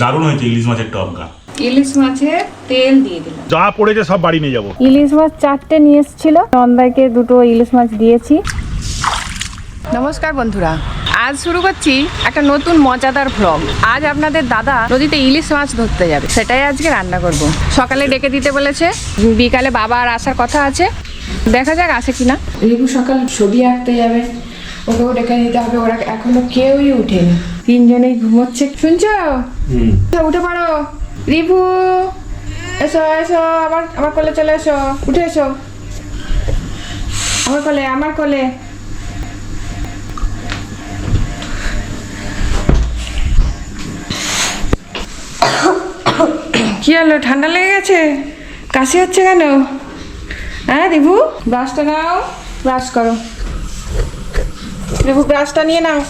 দারুণ হয়েছে ইলিশ মাছের টপকা ইলিশ মাছের তেল দিয়ে দিলাম। যা পড়েছে সব বাড়ি নিয়ে যাব। ইলিশ মাছ চারটে নিয়ে এসেছিল। নন্দাইকে দুটো ইলিশ মাছ দিয়েছি। নমস্কার বন্ধুরা আজ শুরু করছি একটা নতুন মজাদার ভ্লগ আজ আপনাদের দাদা নদীতে ইলিশ মাছ ধরতে যাবে। সেটাই আজকে রান্না করব। সকালে ডেকে দিতে বলেছে বিকালে বাবা আর আসার কথা আছে। দেখা যাক আসে কিনা। রিবু সকাল ছবি আঁকতে যাবে। ওকেও ডেকে নিতে হবে ওরা এখনও কেউই উঠেনি। তিনজনেই ঘুমোচ্ছে। শুনছো? উঠে পড়ো। রিবু এসো এসো আমার আমার কোলে চলে এসো। উঠে এসো। আমার কোলে আমার কোলে। কি হলো, ঠান্ডা লেগে গেছে? কাশি হচ্ছে কেন? হ্যাঁ রিভু ব্রাশটা নাও, ব্রাশ করো। রিভু ব্রাশটা নিয়ে নাও।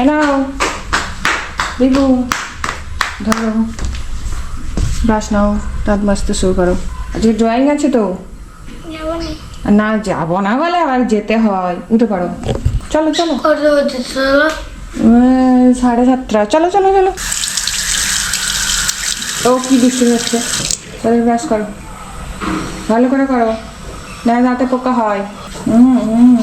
এ নাও রিভু ধরো। ব্রাশ নাও দাঁত মাজতে শুরু করো। আজকে ড্রয়িং আছে তো? না। যাব না বলে আবার যেতে হয়। উঠে পড়ো। চলো চলো। চলো। সাড়ে সাতটা। চলো চলো চলো। ও কি বৃষ্টি হচ্ছে। তাদের ব্রাশ করো। ভালো করে করো। না দাঁতে পোকা হয়। হুম হুম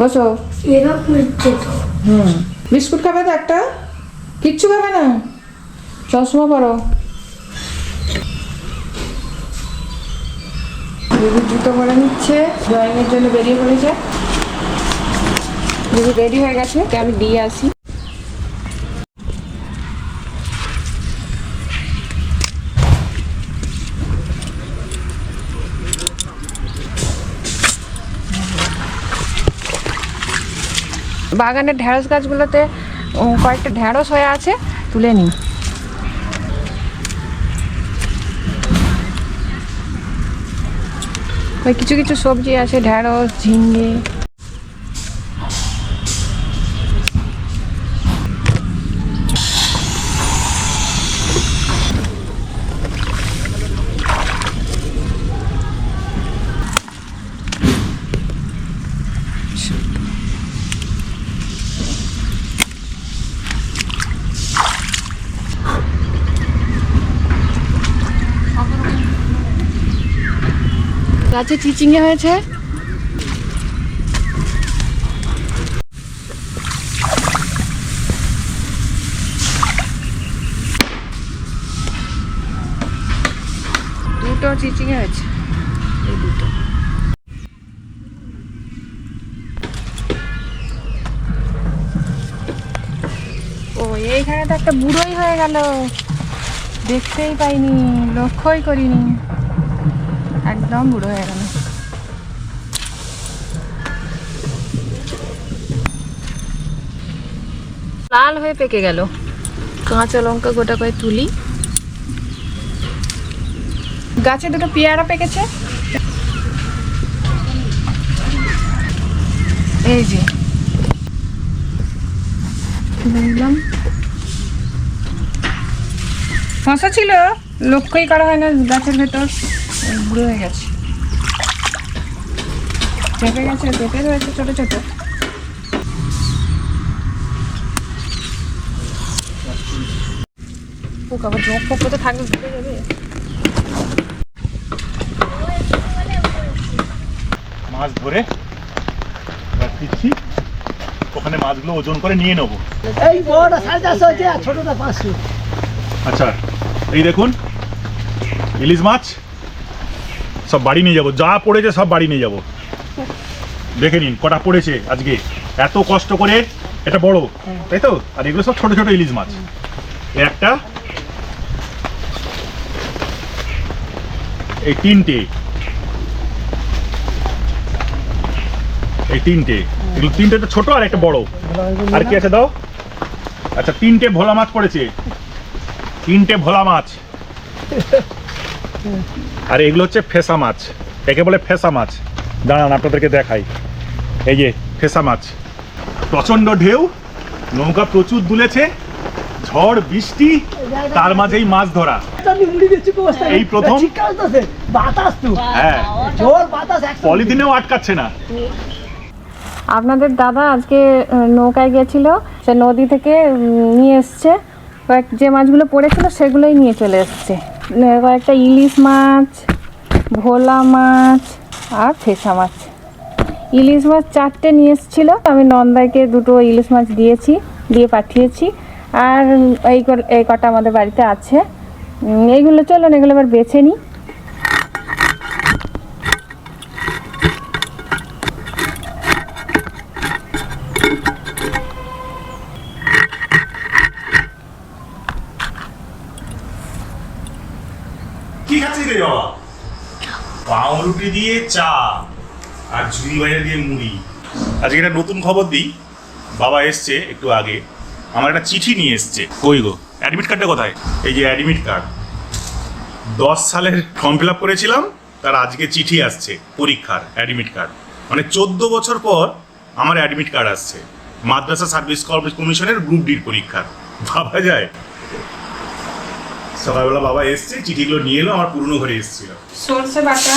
বসো। হুম। বিস্কুট খাবে তো একটা? কিচ্ছু খাবে না? চশমা পরো। দিদি জুতো পরে নিচ্ছে ড্রয়িংয়ের জন্য বেরিয়ে পড়েছে। দিদি রেডি হয়ে গেছে আমি দিয়ে আসি। বাগানের ঢেঁড়স গাছগুলোতে কয়েকটা ঢেঁড়স হয়ে আছে, তুলে নিই। ওই কিছু কিছু সবজি আছে, ঢেঁড়স, ঝিঙ্গে। গাছে চিচিঙ্গে হয়েছে? দুটো চিচিঙ্গে হয়েছে। ও, এইখানে তো একটা বুড়োই হয়ে গেল। দেখতেই পাইনি, লক্ষ্যই করিনি। একদম বুড়ো হয়ে গেল লাল হয়ে পেকে গেল। কাঁচা লঙ্কা গোটা করে তুলি। গাছে দুটো পেয়ারা পেকেছে। এই যে। ফসা ছিল, লক্ষ্যই করা হয় না গাছের ভেতর। হয়ে গেছে। পেঁপে গেছে পেঁপে রয়েছে ছোট ছোট। পোকা আবার জোঁক পোকা তো থাকলে ঢুকে যাবে মাছ ধরে দিচ্ছি। ওখানে মাছগুলো ওজন করে নিয়ে নেব। এই বড়টা সাড়ে চারশো হচ্ছে আর ছোটটা পাঁচশো। আচ্ছা এই দেখুন ইলিশ মাছ। সব বাড়ি নিয়ে যাব। যা পড়েছে সব বাড়ি নিয়ে যাব। দেখে নিন, কটা পড়েছে আজকে। এত কষ্ট করে, এটা বড়, তাই তো? আর এগুলো সব ছোট ছোট ইলিশ মাছ। একটা, এই তিনটে। এই তিনটে। এগুলো তিনটে তো ছোট আর একটা বড়। আর কি আছে দাও? আচ্ছা তিনটে ভোলা মাছ পড়েছে। তিনটে ভোলা মাছ। আর এগুলো হচ্ছে ফেসা মাছ। একে বলে ফেসা মাছ। দাঁড়ান, আপনাদেরকে দেখাই। এই যে ফেসা মাছ। প্রচণ্ড ঢেউ, নৌকা প্রচুর দুলেছে, ঝড়, বৃষ্টি, তার মাঝেই মাছ ধরা। এই প্রথম? বাতাস হ্যাঁ। পলিথিনেও আটকাচ্ছে না। আপনাদের দাদা আজকে নৌকায় গেছিল। সে নদী থেকে নিয়ে এসছে। যে মাছগুলো পড়েছিল, সেগুলোই নিয়ে চলে এসছে। কয়েকটা ইলিশ মাছ, ভোলা মাছ আর ফেসা মাছ। ইলিশ মাছ চারটে নিয়ে এসেছিল। আমি নন্দাইকে দুটো ইলিশ মাছ দিয়েছি, দিয়ে পাঠিয়েছি। আর এই এই কটা আমাদের বাড়িতে আছে। এইগুলো চলুন, এগুলো এবার বেছে নিই কি বাবা পাউরুটি দিয়ে চা আর ঝুড়ি বাইরে দিয়ে মুড়ি। আজকে একটা নতুন খবর দিই। বাবা এসছে একটু আগে। আমার একটা চিঠি নিয়ে এসছে। কই গো? অ্যাডমিট কার্ডটা কোথায়? এই যে অ্যাডমিট কার্ড। দশ সালের ফর্ম ফিল আপ করেছিলাম তার আজকে চিঠি আসছে পরীক্ষার অ্যাডমিট কার্ড। মানে চোদ্দ বছর পর আমার অ্যাডমিট কার্ড আসছে। মাদ্রাসা সার্ভিস কমিশনের গ্রুপ ডির পরীক্ষার। ভাবা যায়? সকালবেলা বাবা এসছে, চিঠিগুলো নিয়ে এলো, আমার পুরনো ঘরে এসেছিল। সর্ষে বাটা।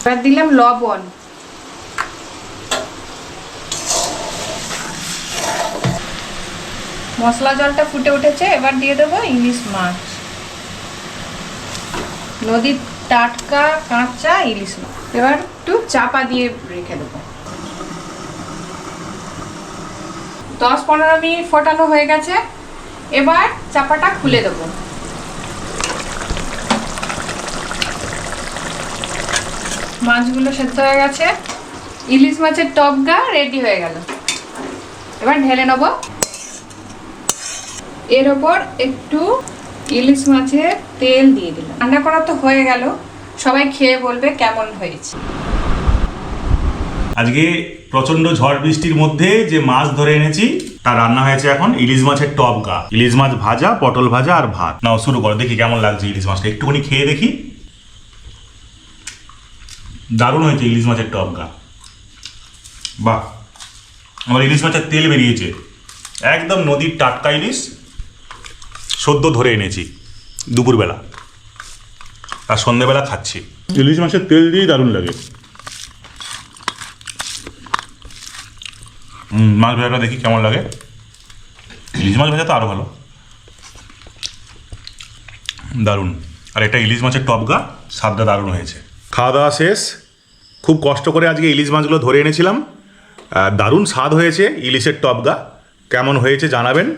এবার দিলাম লবণ। মশলা জলটা ফুটে উঠেছে, এবার দিয়ে দেবো ইলিশ মাছ। নদীর টাটকা কাঁচা ইলিশ মাছ। এবার একটু চাপা দিয়ে রেখে দেবো। দশ পনেরো মিনিট ফোটানো হয়ে গেছে, এবার চাপাটা খুলে দেবো। মাছগুলো সেদ্ধ হয়ে গেছে, ইলিশ মাছের টপগা রেডি হয়ে গেল। এবার ঢেলে নেব। এর ওপর একটু ইলিশ মাছের তেল দিয়ে দিলাম। রান্না করা তো হয়ে গেল, সবাই খেয়ে বলবে কেমন হয়েছে। আজকে প্রচণ্ড ঝড় বৃষ্টির মধ্যে যে মাছ ধরে এনেছি, তা রান্না হয়েছে এখন ইলিশ মাছের টপ গা। ইলিশ মাছ ভাজা, পটল ভাজা আর ভাত। নাও, শুরু করো, দেখি কেমন লাগছে ইলিশ মাছটা। একটুখানি খেয়ে দেখি। দারুণ হয়েছে ইলিশ মাছের টপ গা। বাহ। আমার ইলিশ মাছের তেল বেরিয়েছে। একদম নদীর টাটকা ইলিশ, সদ্য ধরে এনেছি, দুপুরবেলা। আর সন্ধেবেলা খাচ্ছি। ইলিশ মাছের তেল দিয়েই দারুণ লাগে। মাছ ভাজাটা দেখি কেমন লাগে। ইলিশ মাছ ভাজা তো আরও ভালো। দারুণ। আর এটা ইলিশ মাছের টপগা স্বাদটা দারুণ হয়েছে। খাওয়া দাওয়া শেষ। খুব কষ্ট করে আজকে ইলিশ মাছগুলো ধরে এনেছিলাম। দারুণ স্বাদ হয়েছে ইলিশের টপগা কেমন হয়েছে জানাবেন।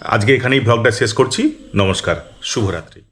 আজকে এখানেই ব্লগটা শেষ করছি। নমস্কার। শুভরাত্রি।